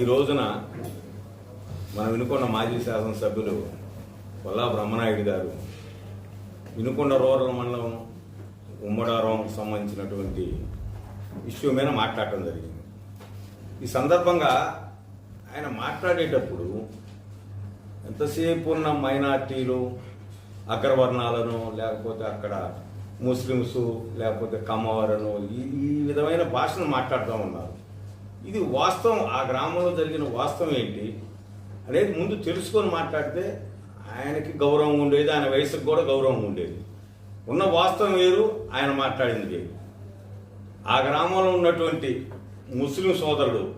ఈ రోజున మన వినుకొండ మాజీ శాసనసభ్యులు వల్లా బ్రహ్మనాయుడు గారు వినుకొండ రూరల్ మండలం ఉమ్మడారం సంబంధించినటువంటి ఇష్యూ మీద మాట్లాడటం జరిగింది. ఈ సందర్భంగా ఆయన మాట్లాడేటప్పుడు ఎంతసేపు ఉన్న మైనార్టీలు అగ్రవర్ణాలను లేకపోతే అక్కడ ముస్లిమ్స్ లేకపోతే కమ్మవారను ఈ ఈ విధమైన భాషను మాట్లాడుతూ ఉన్నారు. ఇది వాస్తవం ఆ గ్రామంలో జరిగిన వాస్తవం ఏంటి అనేది ముందు తెలుసుకొని మాట్లాడితే ఆయనకి గౌరవం ఉండేది ఆయన వయసుకు కూడా గౌరవం ఉండేది. ఉన్న వాస్తవం వేరు ఆయన మాట్లాడింది వేరు. ఆ గ్రామంలో ఉన్నటువంటి ముస్లిం సోదరుడు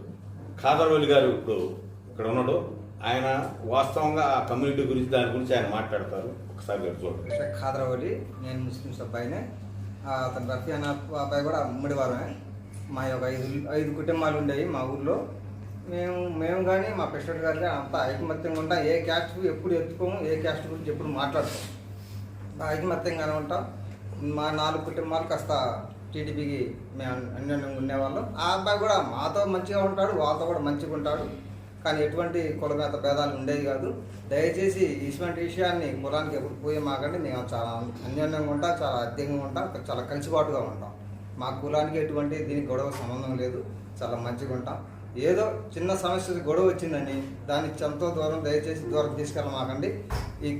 ఖాదర్వలి గారు ఇప్పుడు ఇక్కడ ఉన్నాడు. ఆయన వాస్తవంగా ఆ కమ్యూనిటీ గురించి దాని గురించి ఆయన మాట్లాడతారు. ఒకసారి మీరు చూడండి. ఖాదరవలి నేను ముస్లిం అబ్బాయినే అతని అతను రఫీ అన్న అబ్బాయి కూడా ఉమ్మడి వారమే. మా యొక్క ఐదు ఐదు కుటుంబాలు ఉండేవి మా ఊర్లో. మేము మేము కానీ మా ప్రెసిడెంట్ గారు కానీ అంతా ఐకమత్యంగా ఉంటాం. ఏ క్యాస్ట్ ఎప్పుడు ఎత్తుకోము ఏ క్యాస్ట్ గురించి ఎప్పుడు మాట్లాడతాం ఐకమత్యంగానే ఉంటాం. మా నాలుగు కుటుంబాలు కాస్త టీడీపీకి మేము అన్యోన్యంగా ఉండేవాళ్ళం. ఆ అబ్బాయి కూడా మాతో మంచిగా ఉంటాడు వాళ్ళతో కూడా మంచిగా ఉంటాడు. కానీ ఎటువంటి కులమేత భేదాలు ఉండేవి కాదు. దయచేసి ఇటువంటి విషయాన్ని కులానికి ఎప్పుడు పోయే మాకంటే మేము చాలా అన్యోన్యంగా ఉంటాం చాలా అధ్యంగా ఉంటాం చాలా కలిసిబాటుగా ఉంటాం. మా కులానికి ఎటువంటి దీనికి గొడవ సంబంధం లేదు. చాలా మంచిగా ఉంటాం. ఏదో చిన్న సమస్య గొడవ వచ్చిందని దాన్ని ఎంతో దూరం దయచేసి దూరం తీసుకెళ్ళమాకండి ఈ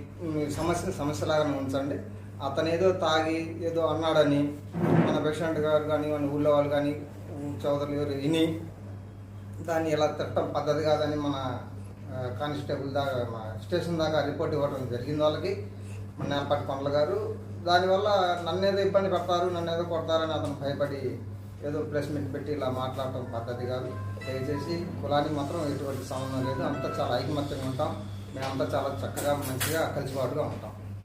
సమస్యను సమస్యలాగానే ఉంచండి. అతను ఏదో తాగి ఏదో అన్నాడని మన పేషెంట్ గారు కానీ మన ఊళ్ళో వాళ్ళు కానీ చౌదరి గారు విని దాన్ని ఇలా తిట్టడం పద్ధతి కాదని మన కానిస్టేబుల్ దాకా మా స్టేషన్ దాకా రిపోర్ట్ ఇవ్వడం జరిగింది వాళ్ళకి. మన నేలపాటి కొండల గారు. దానివల్ల నన్ను ఏదో ఇబ్బంది పెడతారు నన్ను ఏదో కొడతారని అతను భయపడి ఏదో ప్రెస్ మీట్ పెట్టి ఇలా మాట్లాడటం పద్ధతి కాదు. దయచేసి కులానికి మాత్రం ఎటువంటి సంబంధం లేదు. అంతా చాలా ఐకమత్యంగా ఉంటాం. మేమంతా చాలా చక్కగా మంచిగా కలిసిబాటుగా ఉంటాం.